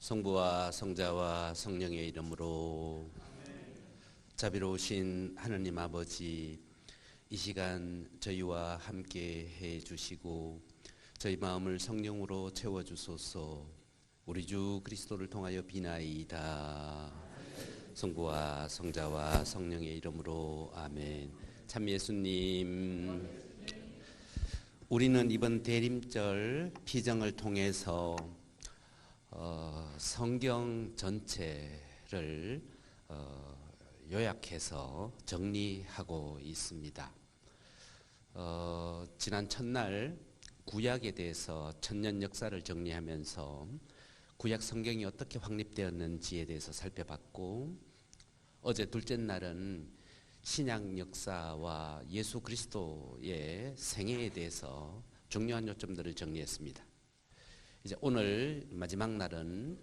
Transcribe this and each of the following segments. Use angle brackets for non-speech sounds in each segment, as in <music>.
성부와 성자와 성령의 이름으로 자비로우신 하느님 아버지 이 시간 저희와 함께 해 주시고 저희 마음을 성령으로 채워 주소서 우리 주 그리스도를 통하여 비나이다. 성부와 성자와 성령의 이름으로 아멘. 참 예수님 우리는 이번 대림절 피정을 통해서 어, 성경 전체를 어, 요약해서 정리하고 있습니다. 어, 지난 첫날 구약에 대해서 천년 역사를 정리하면서 구약 성경이 어떻게 확립되었는지에 대해서 살펴봤고 어제 둘째 날은 신약 역사와 예수 그리스도의 생애에 대해서 중요한 요점들을 정리했습니다. 이제 오늘 마지막 날은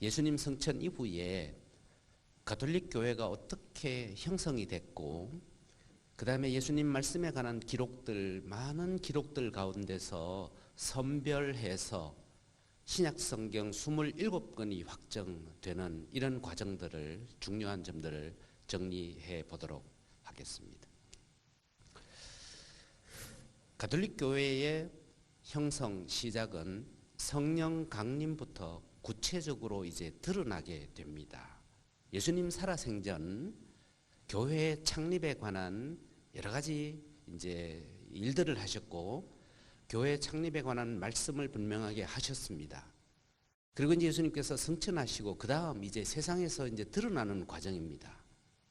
예수님 성천 이후에 가톨릭 교회가 어떻게 형성이 됐고 그 다음에 예수님 말씀에 관한 기록들 많은 기록들 가운데서 선별해서 신약 성경 27권이 확정되는 이런 과정들을 중요한 점들을 정리해 보도록 하겠습니다. 가톨릭 교회의 형성 시작은 성령 강림부터 구체적으로 이제 드러나게 됩니다. 예수님 살아생전 교회 창립에 관한 여러 가지 이제 일들을 하셨고 교회 창립에 관한 말씀을 분명하게 하셨습니다. 그리고 이제 예수님께서 성천하시고 그 다음 이제 세상에서 이제 드러나는 과정입니다.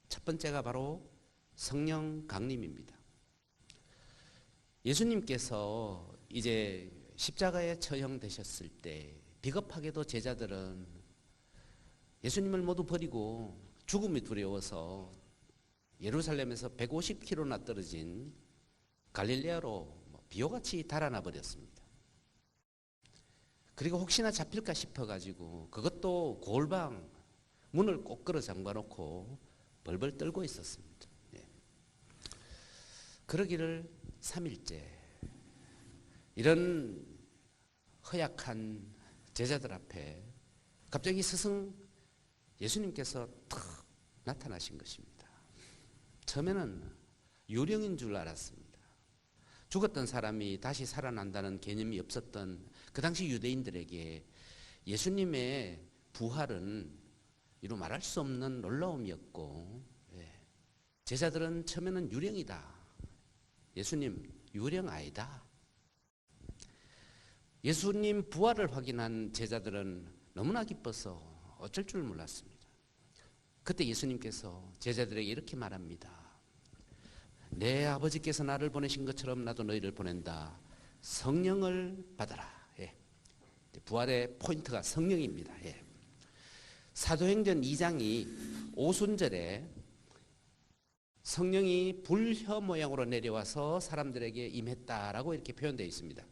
첫 번째가 바로 성령 강림입니다. 예수님께서 이제 십자가에 처형되셨을 때 비겁하게도 제자들은 예수님을 모두 버리고 죽음이 두려워서 예루살렘에서 150km나 떨어진 갈릴레아로 비오같이 달아나 버렸습니다. 그리고 혹시나 잡힐까 싶어가지고 그것도 골방 문을 꼭 끌어 잠가놓고 벌벌 떨고 있었습니다. 예. 그러기를 3일째 이런 허약한 제자들 앞에 갑자기 스승 예수님께서 탁 나타나신 것입니다. 처음에는 유령인 줄 알았습니다. 죽었던 사람이 다시 살아난다는 개념이 없었던 그 당시 유대인들에게 예수님의 부활은 이루 말할 수 없는 놀라움이었고 예. 제자들은 처음에는 유령이다. 예수님 유령 아니다. 예수님 부활을 확인한 제자들은 너무나 기뻐서 어쩔 줄 몰랐습니다. 그때 예수님께서 제자들에게 이렇게 말합니다. 내 아버지께서 나를 보내신 것처럼 나도 너희를 보낸다. 성령을 받아라. 예. 부활의 포인트가 성령입니다. 예. 사도행전 2장이 오순절에 성령이 불혀 모양으로 내려와서 사람들에게 임했다라고 이렇게 표현되어 있습니다.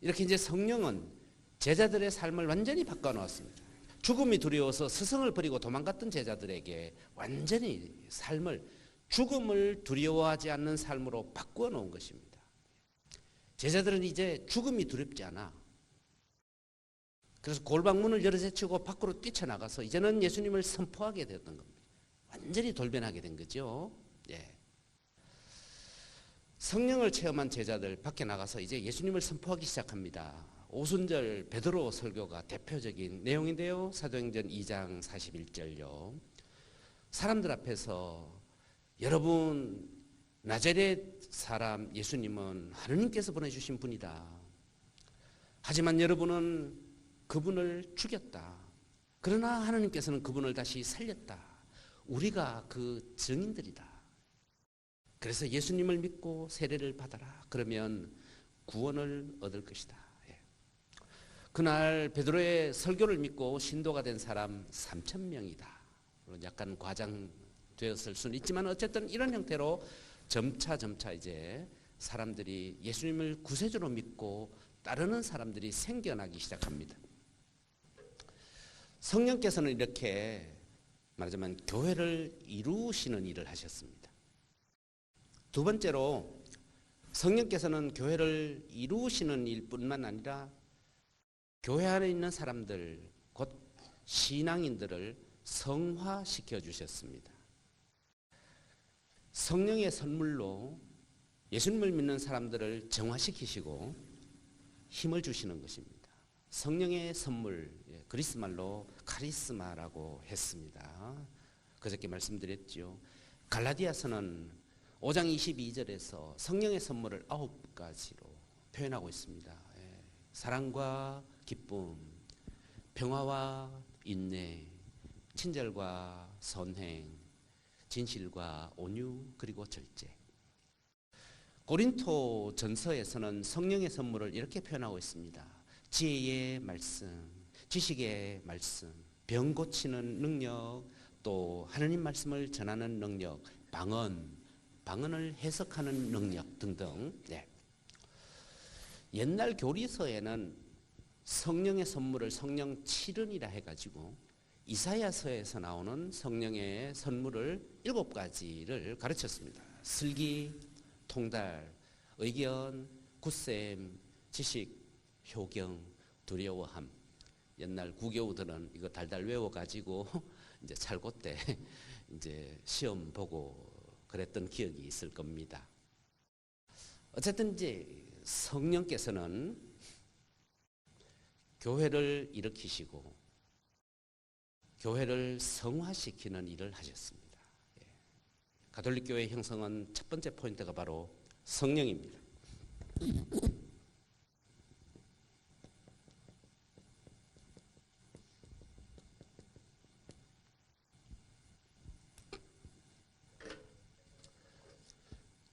이렇게 이제 성령은 제자들의 삶을 완전히 바꿔 놓았습니다. 죽음이 두려워서 스승을 버리고 도망갔던 제자들에게 완전히 삶을 죽음을 두려워하지 않는 삶으로 바꾸어 놓은 것입니다. 제자들은 이제 죽음이 두렵지 않아. 그래서 골방문을 열어제치고 밖으로 뛰쳐나가서 이제는 예수님을 선포하게 되었던 겁니다. 완전히 돌변하게 된 거죠. 예. 성령을 체험한 제자들 밖에 나가서 이제 예수님을 선포하기 시작합니다. 오순절 베드로 설교가 대표적인 내용인데요. 사도행전 2장 41절요. 사람들 앞에서 여러분 나자렛 사람 예수님은 하느님께서 보내주신 분이다. 하지만 여러분은 그분을 죽였다. 그러나 하나님께서는 그분을 다시 살렸다. 우리가 그 증인들이다. 그래서 예수님을 믿고 세례를 받아라. 그러면 구원을 얻을 것이다. 예. 그날 베드로의 설교를 믿고 신도가 된 사람 3천 명이다. 약간 과장되었을 수는 있지만 어쨌든 이런 형태로 점차 점차 이제 사람들이 예수님을 구세주로 믿고 따르는 사람들이 생겨나기 시작합니다. 성령께서는 이렇게 말하자면 교회를 이루시는 일을 하셨습니다. 두 번째로 성령께서는 교회를 이루시는 일뿐만 아니라 교회 안에 있는 사람들 곧 신앙인들을 성화시켜 주셨습니다. 성령의 선물로 예수님을 믿는 사람들을 정화시키시고 힘을 주시는 것입니다. 성령의 선물 예, 그리스 말로 카리스마라고 했습니다. 그저께 말씀드렸죠. 갈라디아서는 5장 22절에서 성령의 선물을 아홉 가지로 표현하고 있습니다. 예, 사랑과 기쁨, 평화와 인내, 친절과 선행, 진실과 온유 그리고 절제. 고린토 전서에서는 성령의 선물을 이렇게 표현하고 있습니다. 지혜의 말씀, 지식의 말씀, 병 고치는 능력, 또 하나님 말씀을 전하는 능력, 방언, 방언을 해석하는 능력 등등. 네. 옛날 교리서에는 성령의 선물을 성령 칠은이라 해가지고 이사야서에서 나오는 성령의 선물을 일곱 가지를 가르쳤습니다. 슬기, 통달, 의견, 굳셈, 지식, 효경, 두려워함. 옛날 구교우들은 이거 달달 외워가지고 <laughs> 이제 찰고 때 <laughs> 이제 시험 보고 그랬던 기억이 있을 겁니다. 어쨌든 이제 성령께서는 교회를 일으키시고 교회를 성화시키는 일을 하셨습니다. 예. 가톨릭 교회 형성은 첫 번째 포인트가 바로 성령입니다.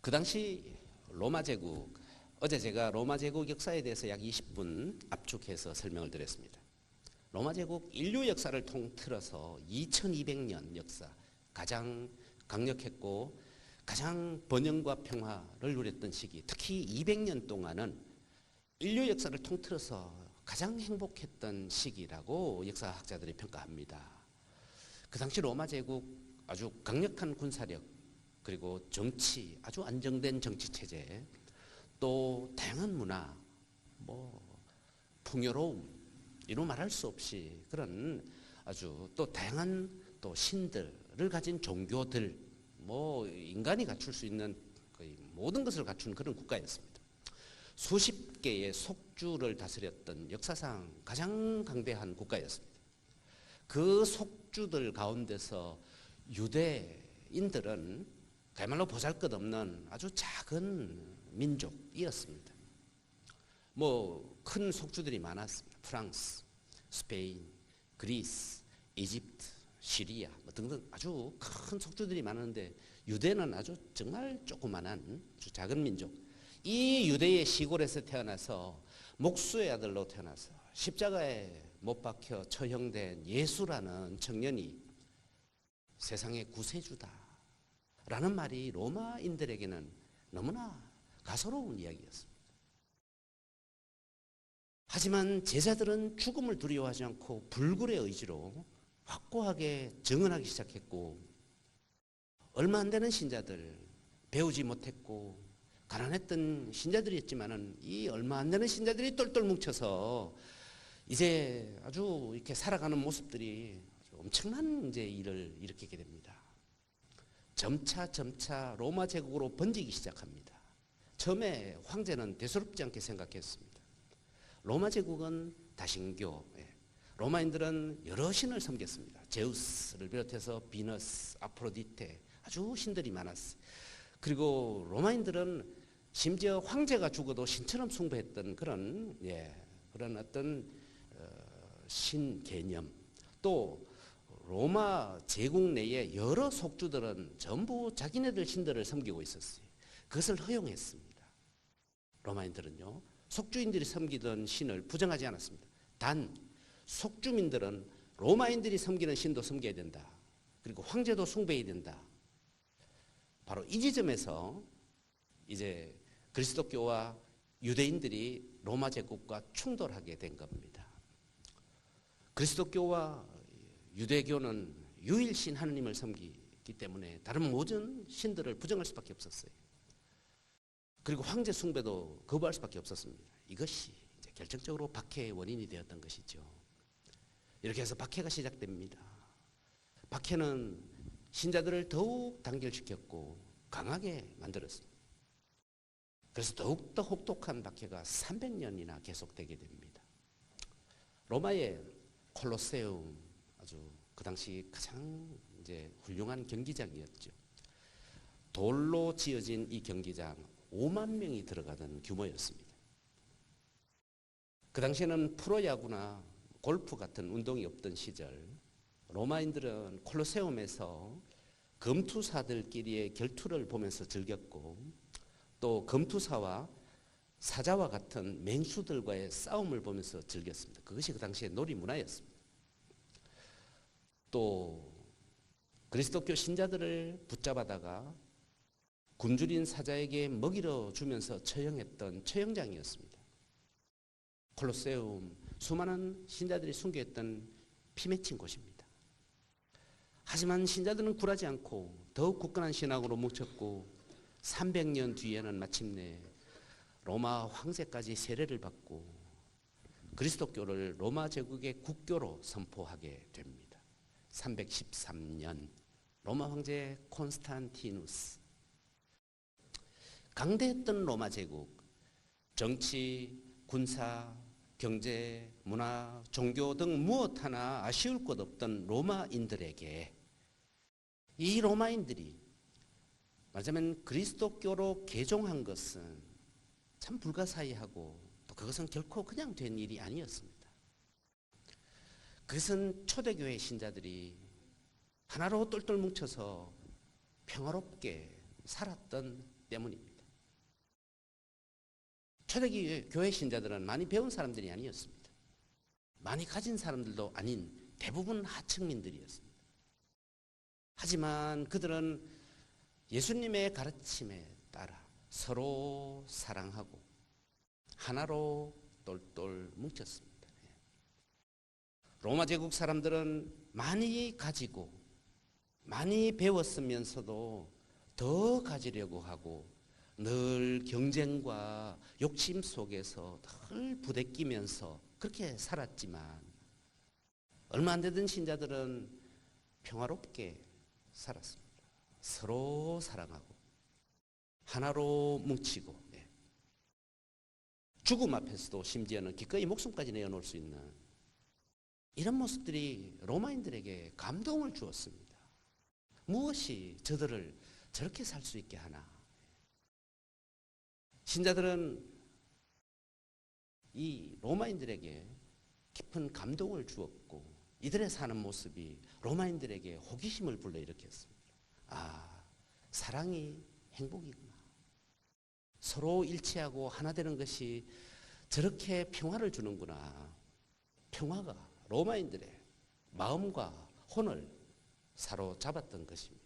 그 당시 로마 제국 어제 제가 로마 제국 역사에 대해서 약 20분 압축해서 설명을 드렸습니다. 로마 제국 인류 역사를 통틀어서 2200년 역사 가장 강력했고 가장 번영과 평화를 누렸던 시기 특히 200년 동안은 인류 역사를 통틀어서 가장 행복했던 시기라고 역사학자들이 평가합니다. 그 당시 로마 제국 아주 강력한 군사력 그리고 정치 아주 안정된 정치 체제 또 다양한 문화 뭐 풍요로움 이로 말할 수 없이 그런 아주 또 다양한 또 신들을 가진 종교들 뭐 인간이 갖출 수 있는 거의 모든 것을 갖춘 그런 국가였습니다. 수십 개의 속주를 다스렸던 역사상 가장 강대한 국가였습니다. 그 속주들 가운데서 유대인들은 그야말로 보잘것없는 아주 작은 민족이었습니다. 뭐 큰 속주들이 많았습니다. 프랑스, 스페인, 그리스, 이집트, 시리아 뭐 등등 아주 큰 속주들이 많은데 유대는 아주 정말 조그만한 아주 작은 민족. 이 유대의 시골에서 태어나서 목수의 아들로 태어나서 십자가에 못 박혀 처형된 예수라는 청년이 세상의 구세주다. 라는 말이 로마인들에게는 너무나 가소로운 이야기였습니다. 하지만 제자들은 죽음을 두려워하지 않고 불굴의 의지로 확고하게 증언하기 시작했고 얼마 안 되는 신자들 배우지 못했고 가난했던 신자들이었지만은 이 얼마 안 되는 신자들이 똘똘 뭉쳐서 이제 아주 이렇게 살아가는 모습들이 엄청난 이제 일을 일으키게 됩니다. 점차 점차 로마 제국으로 번지기 시작합니다. 처음에 황제는 대수롭지 않게 생각했습니다. 로마 제국은 다신교, 예. 로마인들은 여러 신을 섬겼습니다. 제우스를 비롯해서 비너스, 아프로디테 아주 신들이 많았어요. 그리고 로마인들은 심지어 황제가 죽어도 신처럼 숭배했던 그런 예, 그런 어떤 어, 신 개념 또 로마 제국 내에 여러 속주들은 전부 자기네들 신들을 섬기고 있었어요. 그것을 허용했습니다. 로마인들은요. 속주인들이 섬기던 신을 부정하지 않았습니다. 단 속주민들은 로마인들이 섬기는 신도 섬겨야 된다. 그리고 황제도 숭배해야 된다. 바로 이 지점에서 이제 그리스도교와 유대인들이 로마 제국과 충돌하게 된 겁니다. 그리스도교와 유대교는 유일신 하느님을 섬기기 때문에 다른 모든 신들을 부정할 수밖에 없었어요. 그리고 황제 숭배도 거부할 수밖에 없었습니다. 이것이 결정적으로 박해의 원인이 되었던 것이죠. 이렇게 해서 박해가 시작됩니다. 박해는 신자들을 더욱 단결시켰고 강하게 만들었습니다. 그래서 더욱더 혹독한 박해가 300년이나 계속되게 됩니다. 로마의 콜로세움 아주 그 당시 가장 이제 훌륭한 경기장이었죠. 돌로 지어진 이 경기장 5만 명이 들어가던 규모였습니다. 그 당시에는 프로야구나 골프 같은 운동이 없던 시절 로마인들은 콜로세움에서 검투사들끼리의 결투를 보면서 즐겼고 또 검투사와 사자와 같은 맹수들과의 싸움을 보면서 즐겼습니다. 그것이 그 당시의 놀이 문화였습니다. 또 그리스도교 신자들을 붙잡아다가 굶주린 사자에게 먹이러 주면서 처형했던 처형장이었습니다. 콜로세움 수많은 신자들이 숨겨있던 피 맺힌 곳입니다. 하지만 신자들은 굴하지 않고 더욱 굳건한 신앙으로 뭉쳤고 300년 뒤에는 마침내 로마 황제까지 세례를 받고 그리스도교를 로마 제국의 국교로 선포하게 됩니다. 313년 로마 황제 콘스탄티누스 강대했던 로마 제국 정치, 군사, 경제, 문화, 종교 등 무엇 하나 아쉬울 것 없던 로마인들에게 이 로마인들이 말하자면 그리스도교로 개종한 것은 참 불가사의하고 또 그것은 결코 그냥 된 일이 아니었습니다. 그것은 초대교회 신자들이 하나로 똘똘 뭉쳐서 평화롭게 살았던 때문입니다. 초대교회 신자들은 많이 배운 사람들이 아니었습니다. 많이 가진 사람들도 아닌 대부분 하층민들이었습니다. 하지만 그들은 예수님의 가르침에 따라 서로 사랑하고 하나로 똘똘 뭉쳤습니다. 예. 로마 제국 사람들은 많이 가지고 많이 배웠으면서도 더 가지려고 하고 늘 경쟁과 욕심 속에서 늘 부대끼면서 그렇게 살았지만 얼마 안 되던 신자들은 평화롭게 살았습니다. 서로 사랑하고 하나로 뭉치고 예. 죽음 앞에서도 심지어는 기꺼이 목숨까지 내어놓을 수 있는 이런 모습들이 로마인들에게 감동을 주었습니다. 무엇이 저들을 저렇게 살 수 있게 하나? 신자들은 이 로마인들에게 깊은 감동을 주었고 이들의 사는 모습이 로마인들에게 호기심을 불러일으켰습니다. 아, 사랑이 행복이구나. 서로 일치하고 하나 되는 것이 저렇게 평화를 주는구나. 평화가 로마인들의 마음과 혼을 사로잡았던 것입니다.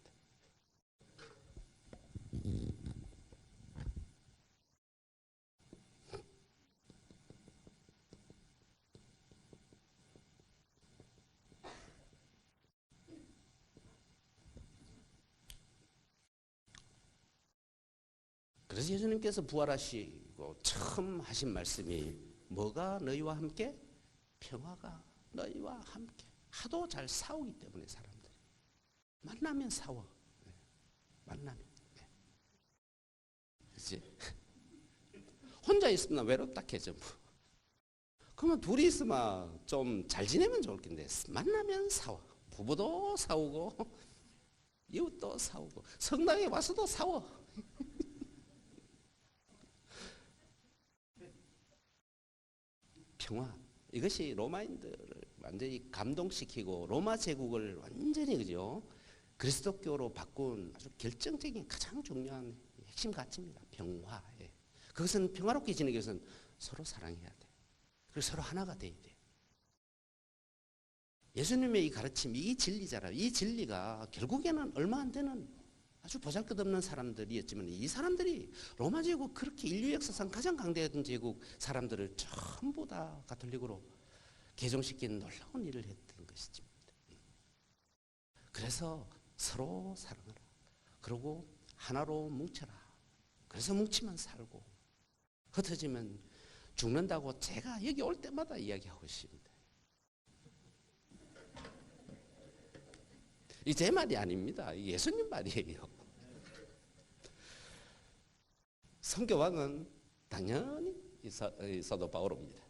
그래서 예수님께서 부활하시고 처음 하신 말씀이 뭐가 너희와 함께? 평화가 너희와 함께. 하도 잘 싸우기 때문에 사람들이. 만나면 싸워. 네. 만나면. 네. 그지? <laughs> 혼자 있으면 외롭다 해 전부. 그러면 둘이 있으면 좀 잘 지내면 좋을 텐데 만나면 싸워. 부부도 싸우고 <laughs> 이웃도 싸우고 성당에 와서도 싸워. <laughs> 평화. 이것이 로마인들을 완전히 감동시키고 로마 제국을 완전히 그죠 그리스도교로 바꾼 아주 결정적인 가장 중요한 핵심 가치입니다. 평화. 예. 그것은 평화롭게 지내기 위해서는 서로 사랑해야 돼. 그리고 서로 하나가 돼야 돼. 예수님의 이 가르침, 이 진리잖아요. 이 진리가 결국에는 얼마 안 되는 아주 보잘것없는 사람들이었지만 이 사람들이 로마 제국 그렇게 인류 역사상 가장 강대했던 제국 사람들을 전부 다 가톨릭으로 개종시킨 놀라운 일을 했던 것이죠. 그래서 서로 사랑하라. 그리고 하나로 뭉쳐라. 그래서 뭉치면 살고 흩어지면 죽는다고 제가 여기 올 때마다 이야기하고 있습니다. 이 제 말이 아닙니다. 예수님 말이에요. 성교왕은 당연히 이 사- 이 사도 바오로입니다.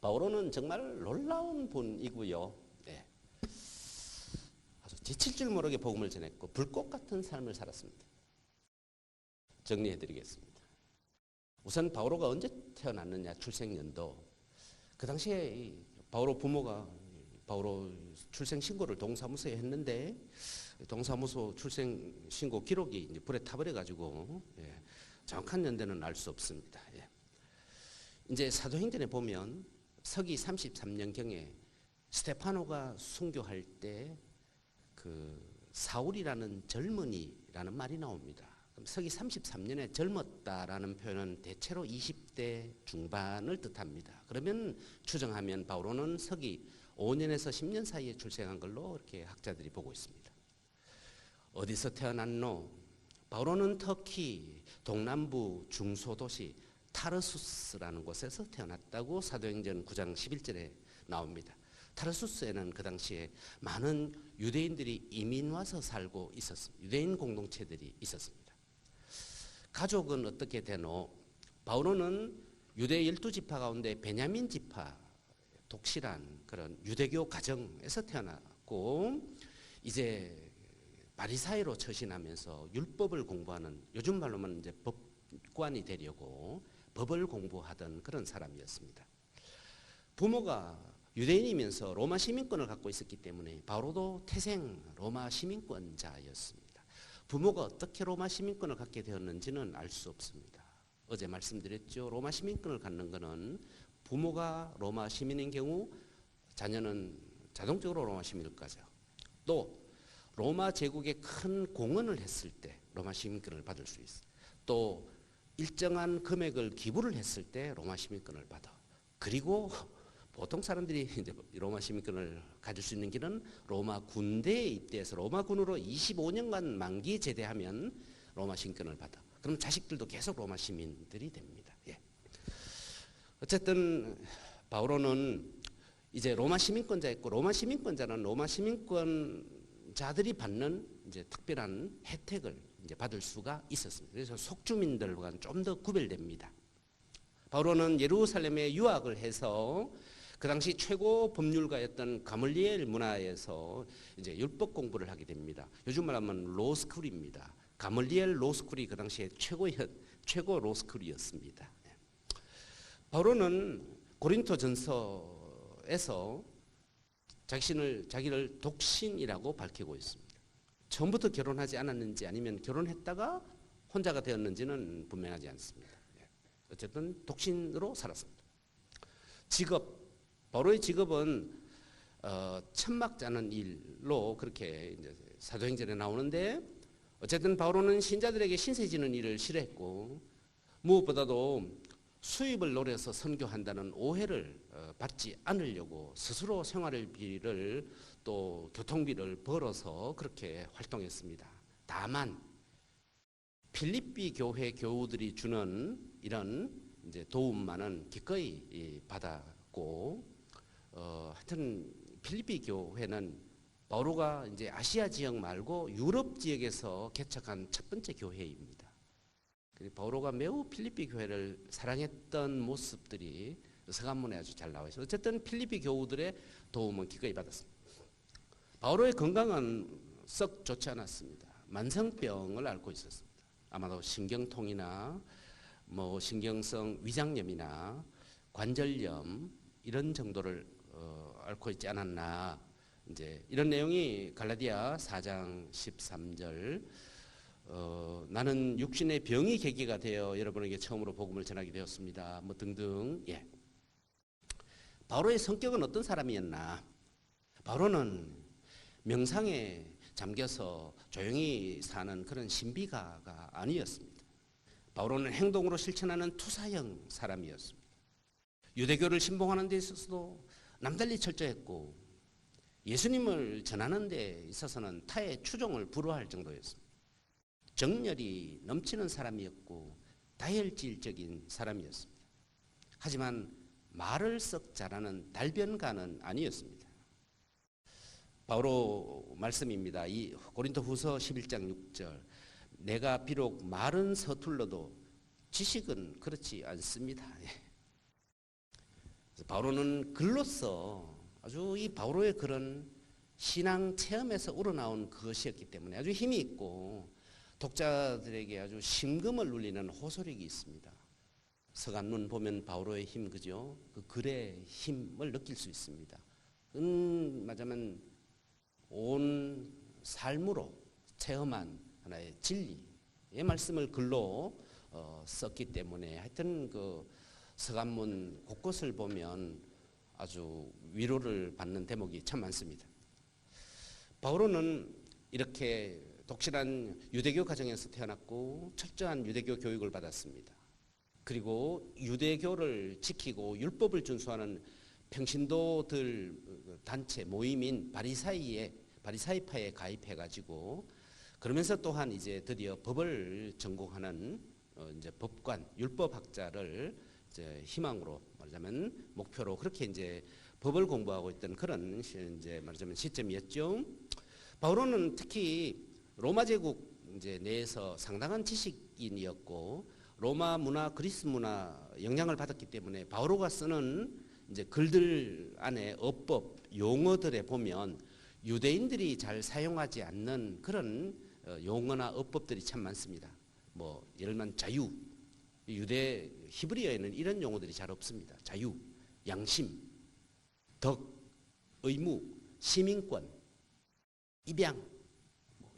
바오로는 정말 놀라운 분이고요. 예. 아주 지칠 줄 모르게 복음을 전했고 불꽃 같은 삶을 살았습니다. 정리해드리겠습니다. 우선 바오로가 언제 태어났느냐 출생 연도. 그 당시에 이 바오로 부모가 바오로 출생 신고를 동사무소에 했는데 동사무소 출생 신고 기록이 이제 불에 타버려 가지고 예, 정확한 연대는 알 수 없습니다. 예. 이제 사도행전에 보면 서기 33년 경에 스테파노가 순교할 때 그 사울이라는 젊은이라는 말이 나옵니다. 그럼 서기 33년에 젊었다라는 표현은 대체로 20대 중반을 뜻합니다. 그러면 추정하면 바오로는 서기 5년에서 10년 사이에 출생한 걸로 이렇게 학자들이 보고 있습니다. 어디서 태어났노? 바오로는 터키 동남부 중소도시 타르수스라는 곳에서 태어났다고 사도행전 9장 11절에 나옵니다. 타르수스에는 그 당시에 많은 유대인들이 이민 와서 살고 있었습니다. 유대인 공동체들이 있었습니다. 가족은 어떻게 되노? 바오로는 유대 열두 지파 가운데 베냐민 지파 독실한 그런 유대교 가정에서 태어났고 이제 바리사이로 처신하면서 율법을 공부하는 요즘 말로만 이제 법관이 되려고 법을 공부하던 그런 사람이었습니다. 부모가 유대인이면서 로마 시민권을 갖고 있었기 때문에 바로도 태생 로마 시민권자였습니다. 부모가 어떻게 로마 시민권을 갖게 되었는지는 알 수 없습니다. 어제 말씀드렸죠. 로마 시민권을 갖는 것은 부모가 로마 시민인 경우 자녀는 자동적으로 로마 시민일 거죠. 또 로마 제국에 큰 공헌을 했을 때 로마 시민권을 받을 수 있어. 또 일정한 금액을 기부를 했을 때 로마 시민권을 받아. 그리고 보통 사람들이 <laughs> 이제 로마 시민권을 가질 수 있는 길은 로마 군대에 입대해서 로마 군으로 25년간 만기 제대하면 로마 시민권을 받아. 그럼 자식들도 계속 로마 시민들이 됩니다. 예. 어쨌든 바오로는 이제 로마 시민권자였고 로마 시민권자는 로마 시민권 자들이 받는 이제 특별한 혜택을 이제 받을 수가 있었습니다. 그래서 속주민들과는 좀 더 구별됩니다. 바오로는 예루살렘에 유학을 해서 그 당시 최고 법률가였던 가멀리엘 문화에서 이제 율법 공부를 하게 됩니다. 요즘 말하면 로스쿨입니다. 가멀리엘 로스쿨이 그 당시에 최고의 최고 로스쿨이었습니다. 바로는 고린토 전서에서 자신을 자기를 독신이라고 밝히고 있습니다. 처음부터 결혼하지 않았는지 아니면 결혼했다가 혼자가 되었는지는 분명하지 않습니다. 예. 어쨌든 독신으로 살았습니다. 직업 바로의 직업은 어, 천막 짜는 일로 그렇게 이제 사도행전에 나오는데 어쨌든 바로는 신자들에게 신세 지는 일을 싫어했고 무엇보다도 수입을 노려서 선교한다는 오해를 어, 받지 않으려고 스스로 생활비를 또 교통비를 벌어서 그렇게 활동했습니다. 다만 필리피 교회 교우들이 주는 이런 이제 도움만은 기꺼이 받았고 어, 하여튼 필리피 교회는 바로가 이제 아시아 지역 말고 유럽 지역에서 개척한 첫 번째 교회입니다. 바오로가 매우 필리피 교회를 사랑했던 모습들이 서간문에 아주 잘 나와 있어요. 어쨌든 필리피 교우들의 도움은 기꺼이 받았습니다. 바오로의 건강은 썩 좋지 않았습니다. 만성병을 앓고 있었습니다. 아마도 신경통이나 뭐 신경성 위장염이나 관절염 이런 정도를 어, 앓고 있지 않았나 이제 이런 내용이 갈라디아 4장 13절 어, 나는 육신의 병이 계기가 되어 여러분에게 처음으로 복음을 전하게 되었습니다. 뭐 등등. 예. 바로의 성격은 어떤 사람이었나? 바로는 명상에 잠겨서 조용히 사는 그런 신비가가 아니었습니다. 바로는 행동으로 실천하는 투사형 사람이었습니다. 유대교를 신봉하는 데 있어서도 남달리 철저했고 예수님을 전하는 데 있어서는 타의 추종을 불허할 정도였습니다. 정열이 넘치는 사람이었고 다혈질적인 사람이었습니다. 하지만 말을 썩 잘하는 달변가는 아니었습니다. 바로 말씀입니다. 이 고린도 후서 11장 6절. 내가 비록 말은 서툴러도 지식은 그렇지 않습니다. <laughs> 예. 바로는 글로써 아주 이 바로의 그런 신앙 체험에서 우러나온 그것이었기 때문에 아주 힘이 있고 독자들에게 아주 심금을 울리는 호소력이 있습니다. 서간문 보면 바오로의 힘 그죠? 그 글의 힘을 느낄 수 있습니다. 음, 맞으면 온 삶으로 체험한 하나의 진리의 말씀을 글로 어, 썼기 때문에 하여튼 그 서간문 곳곳을 보면 아주 위로를 받는 대목이 참 많습니다. 바오로는 이렇게 독실한 유대교 가정에서 태어났고 철저한 유대교 교육을 받았습니다. 그리고 유대교를 지키고 율법을 준수하는 평신도들 단체 모임인 바리사이에 바리사이파에 가입해 가지고 그러면서 또한 이제 드디어 법을 전공하는 어 이제 법관 율법학자를 이제 희망으로 말하자면 목표로 그렇게 이제 법을 공부하고 있던 그런 이제 말하자면 시점이었죠. 바울은 특히 로마 제국 이제 내에서 상당한 지식인이었고 로마 문화, 그리스 문화 영향을 받았기 때문에 바오로가 쓰는 이제 글들 안에 어법 용어들에 보면 유대인들이 잘 사용하지 않는 그런 어, 용어나 어법들이 참 많습니다. 뭐 예를 들면 자유, 유대 히브리어에는 이런 용어들이 잘 없습니다. 자유, 양심, 덕, 의무, 시민권, 입양, 뭐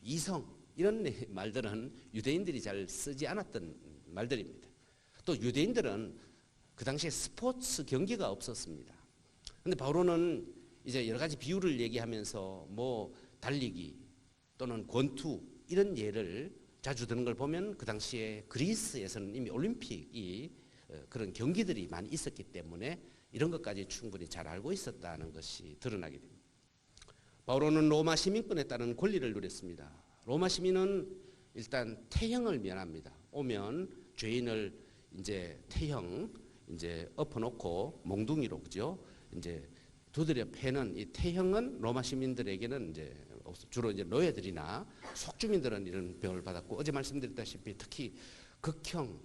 이성 이런 말들은 유대인들이 잘 쓰지 않았던 말들입니다. 또 유대인들은 그 당시에 스포츠 경기가 없었습니다. 근데 바로는 이제 여러 가지 비유를 얘기하면서 뭐 달리기 또는 권투 이런 예를 자주 드는 걸 보면 그 당시에 그리스에서는 이미 올림픽이 어, 그런 경기들이 많이 있었기 때문에 이런 것까지 충분히 잘 알고 있었다는 것이 드러나게 됩니다. 바로는 로마 시민권에 따른 권리를 누렸습니다. 로마 시민은 일단 태형을 면합니다. 오면 죄인을 이제 태형 이제 엎어놓고 몽둥이로 그죠? 이제 두드려 패는 이 태형은 로마 시민들에게는 이제 주로 이제 노예들이나 속주민들은 이런 병을 받았고 어제 말씀드렸다시피 특히 극형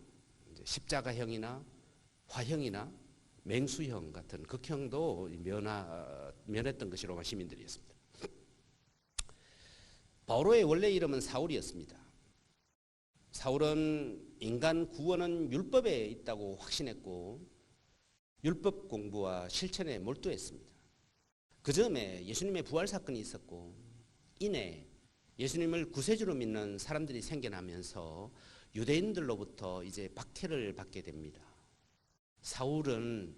십자가형이나 화형이나 맹수형 같은 극형도 면하, 면했던 것이 로마 시민들이었습니다. 바오로의 원래 이름은 사울이었습니다. 사울은 인간 구원은 율법에 있다고 확신했고 율법 공부와 실천에 몰두했습니다. 그 점에 예수님의 부활 사건이 있었고 이내 예수님을 구세주로 믿는 사람들이 생겨나면서 유대인들로부터 이제 박해를 받게 됩니다. 사울은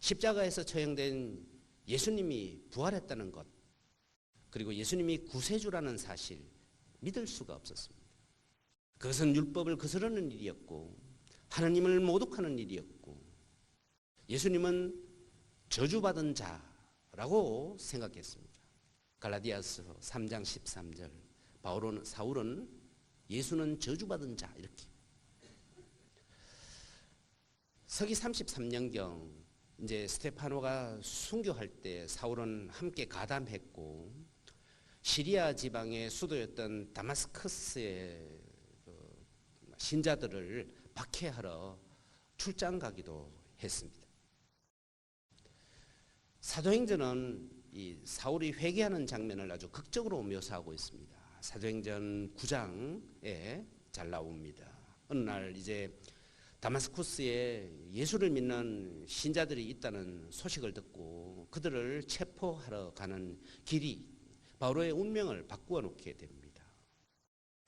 십자가에서 처형된 예수님이 부활했다는 것 그리고 예수님이 구세주라는 사실 믿을 수가 없었습니다. 그것은 율법을 거스르는 일이었고 하나님을 모독하는 일이었고 예수님은 저주받은 자라고 생각했습니다. 갈라디아서 3장 13절 바울은 사울은 예수는 저주받은 자 이렇게 서기 33년경 이제 스테파노가 순교할 때 사울은 함께 가담했고 시리아 지방의 수도였던 다마스커스에 신자들을 박해하러 출장 가기도 했습니다. 사도행전은 이 사울이 회개하는 장면을 아주 극적으로 묘사하고 있습니다. 사도행전 9장에 잘 나옵니다. 어느 날 이제 다마스쿠스에 예수를 믿는 신자들이 있다는 소식을 듣고 그들을 체포하러 가는 길이 바로의 운명을 바꾸어 놓게 됩니다.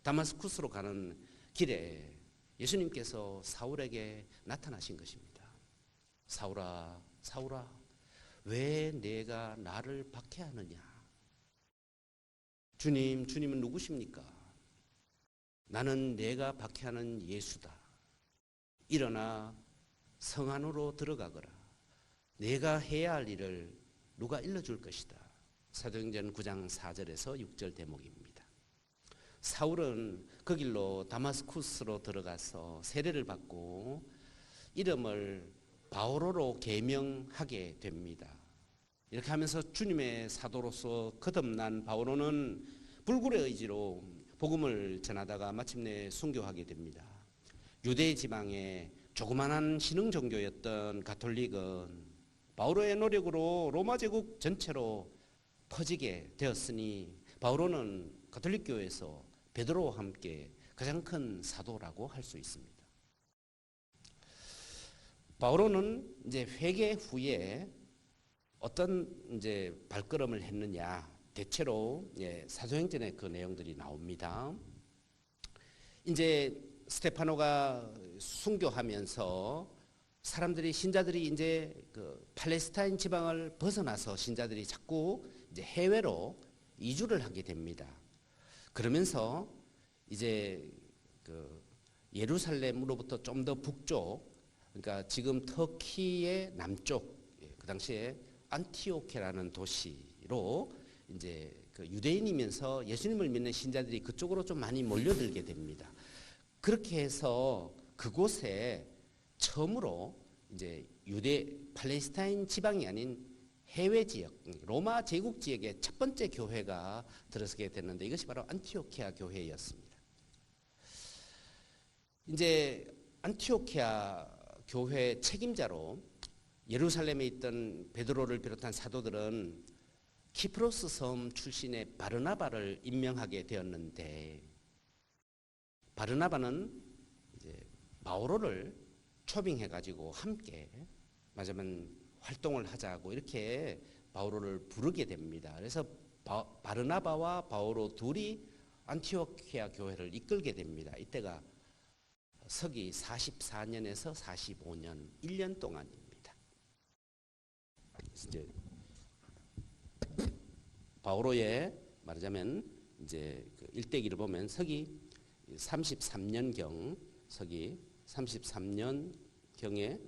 다마스쿠스로 가는 길에 예수님께서 사울에게 나타나신 것입니다. 사울아, 사울아, 왜 내가 나를 박해하느냐? 주님, 주님은 누구십니까? 나는 내가 박해하는 예수다. 일어나 성 안으로 들어가거라. 내가 해야 할 일을 누가 일러줄 것이다. 사도행전 9장 4절에서 6절 대목입니다. 사울은 그 길로 다마스쿠스로 들어가서 세례를 받고 이름을 바오로로 개명하게 됩니다. 이렇게 하면서 주님의 사도로서 거듭난 바오로는 불굴의 의지로 복음을 전하다가 마침내 순교하게 됩니다. 유대 지방의 조그만한 신흥 종교였던 가톨릭은 바오로의 노력으로 로마 제국 전체로 퍼지게 되었으니 바오로는 가톨릭 교회에서 베드로와 함께 가장 큰 사도라고 할 수 있습니다. 바오로는 이제 회개 후에 어떤 이제 발걸음을 했느냐 대체로 예, 사도행전에 그 내용들이 나옵니다. 이제 스테파노가 순교하면서 사람들이 신자들이 이제 그 팔레스타인 지방을 벗어나서 신자들이 자꾸 이제 해외로 이주를 하게 됩니다. 그러면서 이제 그 예루살렘으로부터 좀 더 북쪽, 그러니까 지금 터키의 남쪽, 예, 그 당시에 안티오케라는 도시로 이제 그 유대인이면서 예수님을 믿는 신자들이 그쪽으로 좀 많이 몰려들게 됩니다. 그렇게 해서 그곳에 처음으로 이제 유대 팔레스타인 지방이 아닌 해외 지역, 로마 제국 지역의 첫 번째 교회가 들어서게 됐는데 이것이 바로 안티오키아 교회였습니다. 이제 안티오키아 교회 책임자로 예루살렘에 있던 베드로를 비롯한 사도들은 키프로스 섬 출신의 바르나바를 임명하게 되었는데 바르나바는 이제 바오로를 초빙해 가지고 함께 맞으면 활동을 하자고 이렇게 바오로를 부르게 됩니다. 그래서 바, 바르나바와 바오로 둘이 안티오키아 교회를 이끌게 됩니다. 이때가 서기 44년에서 45년 1년 동안입니다. 이제 바오로의 말하자면 이제 그 일대기를 보면 서기 33년경 서기 33년경에